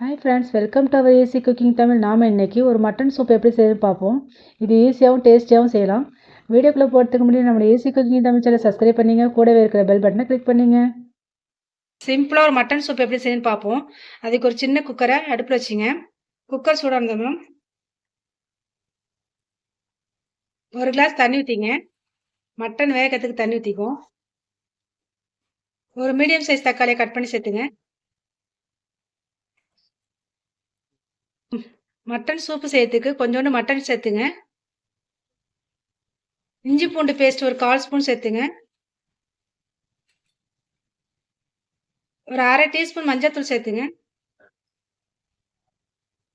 Hi friends welcome to our AC cooking Tamil நாம் இன்னைக்கு ஒரு மட்டன் சூப் எப்படி செய்யறது பார்ப்போம். இது ஈஸியாகவும் டேஸ்டியாகவும் செய்யலாம். வீடியோக்குள்ளே போகிறதுக்கு முன்னாடி நம்ம AC cooking Tamil channel subscribe பண்ணிங்க. கூடவே இருக்கிற பெல் பட்டனை கிளிக் பண்ணிங்க. சிம்பிளாக ஒரு மட்டன் சூப் எப்படி செய்யணும்னு பார்ப்போம். அதுக்கு ஒரு சின்ன குக்கரை அடுப்பில் வச்சுங்க. குக்கர் சூடாக இருந்ததும் ஒரு கிளாஸ் தண்ணி ஊற்றிங்க மட்டன் வேகத்துக்கு தண்ணி ஊற்றிக்கும் ஒரு மீடியம் சைஸ் தக்காளியை கட் பண்ணி சேர்த்துங்க. மட்டன் சூப்பு செய்யறதுக்கு கொஞ்சோண்டு மட்டன் சேர்த்துங்க. இஞ்சி பூண்டு பேஸ்ட் ஒரு கால் ஸ்பூன் சேர்த்துங்க. ஒரு அரை டீஸ்பூன் மஞ்சத்தூள் சேர்த்துங்க.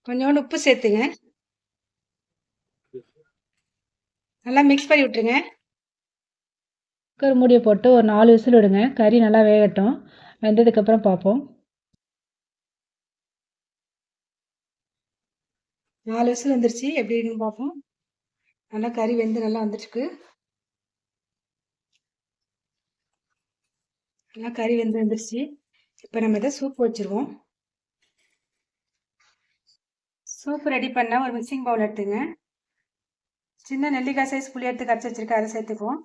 கொஞ்சோண்டு உப்பு சேர்த்துங்க. நல்லா மிக்ஸ் பண்ணி விட்டுருங்க. குக்கர் மூடியை போட்டு ஒரு நாலு விசில் விடுங்க. கறி நல்லா வேகட்டும். வெந்ததுக்கப்புறம் பார்ப்போம். நாலு விசில் வந்துருச்சு. எப்படி இருக்குன்னு பார்ப்போம். நல்லா கறி வெந்து நல்லா வந்துருக்கு நல்லா கறி வெந்து வந்துருச்சு. இப்போ நம்ம இதை சூப் வச்சுருவோம். சூப் ரெடி பண்ண ஒரு மிக்சிங் பவுல் எடுத்துங்க. சின்ன நெல்லிக்காய் சைஸ் புளி எடுத்து கரைச்சி வச்சுருக்கேன். அதை சேர்த்துக்குவோம்.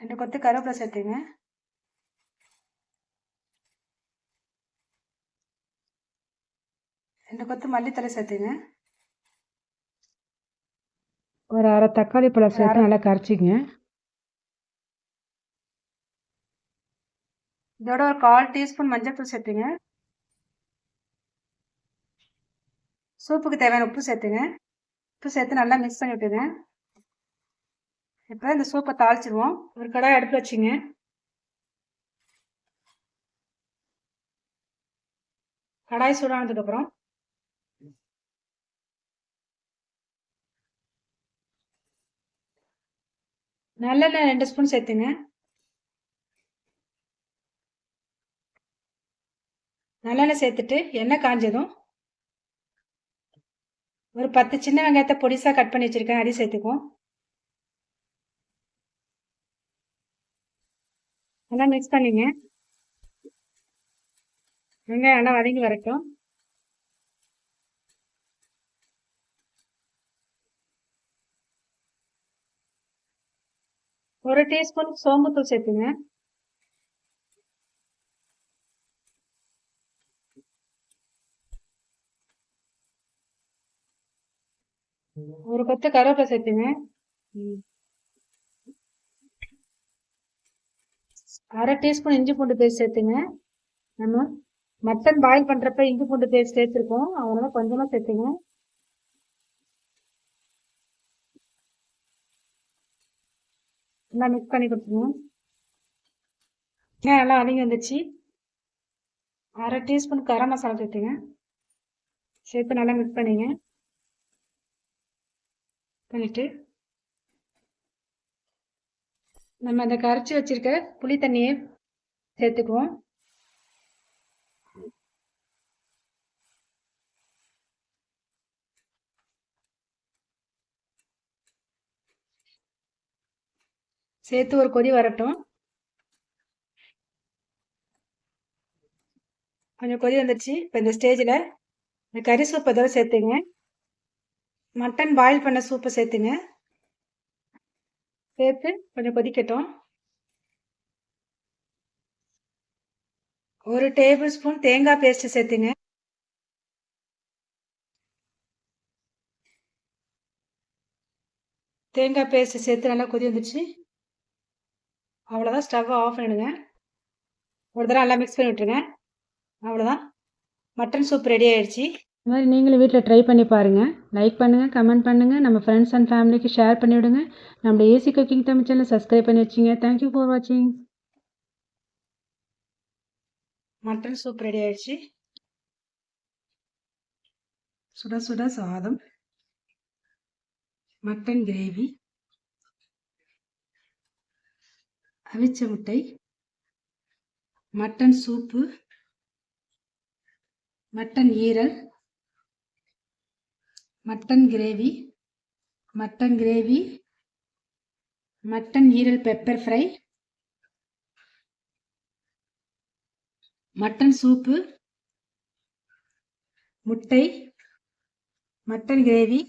ரெண்டு கொத்து கருவேப்பிலை சேர்த்துங்க. ரெண்டு கொத்து மல்லித்தலை சேர்த்துங்க. ஒரு அரை தக்காளி பழம் சேர்த்து நல்லா கரைச்சிங்க. இதோட ஒரு கால் டீஸ்பூன் மஞ்சள் தூள் சேர்த்துங்க. சூப்புக்கு தேவையான உப்பு சேர்த்துங்க. உப்பு சேர்த்து நல்லா மிக்ஸ் பண்ணி விட்டுங்க இப்போ இந்த சூப்பை தாளிச்சிருவோம். ஒரு கடாய் அடுப்பு வச்சுங்க. கடாய் சூடானதுக்கப்புறம் நல்லெண்ணெய் ரெண்டு ஸ்பூன் சேர்த்துங்க. நல்லெண்ணெய் சேர்த்துட்டு எண்ணெய் காஞ்சதும் ஒரு பத்து சின்ன வெங்காயத்தை பொடிசாக கட் பண்ணி வச்சுருக்கேன் அதையும் சேர்த்துக்குவோம். நல்லா மிக்ஸ் பண்ணிங்க. வெங்காயம் நல்லா வதங்கி வரட்டும். ஒரு டீஸ்பூன் சோம்புத்தூள் சேர்த்துங்க. ஒரு கொத்து கருவேப்பிலை சேர்த்துங்க. அரை டீஸ்பூன் இஞ்சி பூண்டு பேஸ்ட் சேர்த்துங்க. நம்ம மட்டன் பாயில் பண்ணுறப்ப இஞ்சி பூண்டு பேஸ்ட் சேர்த்துருக்கோம். அதனால கொஞ்சமாக சேர்த்துங்க. நல்லா மிக்ஸ் பண்ணி கொடுத்துருவோம். ஆ நல்லா வதங்கி வந்துச்சு? அரை டீஸ்பூன் கரம் மசாலா சேர்த்துங்க. சேர்த்து நல்லா மிக்ஸ் பண்ணிங்க. பண்ணிட்டு நம்ம அந்த கரைச்சி வச்சிருக்க புளி தண்ணியை சேர்த்துக்குவோம். சேர்த்து ஒரு கொதி வரட்டும். கொஞ்சம் கொதி வந்துடுச்சு இப்போ இந்த ஸ்டேஜில் இந்த கறி சூப்பை தவிர சேர்த்துங்க. மட்டன் பாயில் பண்ண சூப்பை சேர்த்துங்க. சேர்த்து கொஞ்சம் கொதிக்கட்டும். ஒரு டேபிள் ஸ்பூன் தேங்காய் பேஸ்ட்டு சேர்த்துங்க. தேங்காய் பேஸ்ட்டு சேர்த்து நல்லா கொதி வந்துடுச்சு அவ்வளோதான் ஸ்டவ்வை ஆஃப் பண்ணிடுங்க. ஒரு தடவை நல்லா மிக்ஸ் பண்ணி விட்டுருங்க. அவ்வளோதான் மட்டன் சூப் ரெடி ஆயிடுச்சு. இந்த மாதிரி நீங்களும் வீட்டில் ட்ரை பண்ணி பாருங்கள் லைக் பண்ணுங்கள் கமெண்ட் பண்ணுங்கள் நம்ம ஃப்ரெண்ட்ஸ் அண்ட் ஃபேமிலிக்கு ஷேர் பண்ணிவிடுங்க நம்ம AC cooking Tamil channel subscribe பண்ணி வச்சிங்க. தேங்க்யூ ஃபார் வாட்சிங் மட்டன் சூப் ரெடி ஆயிடுச்சு. சுட சுட சாதம். மட்டன் கிரேவி அவிச்ச முட்டை மட்டன் சூப்பு மட்டன் ஈரல் mutton gravy mutton gravy mutton ஈரல் பெப்பர் ஃப்ரை மட்டன் சூப்பு முட்டை மட்டன் கிரேவி.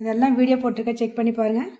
இதெல்லாம் வீடியோ போட்டிருக்க செக் பண்ணி பாருங்கள்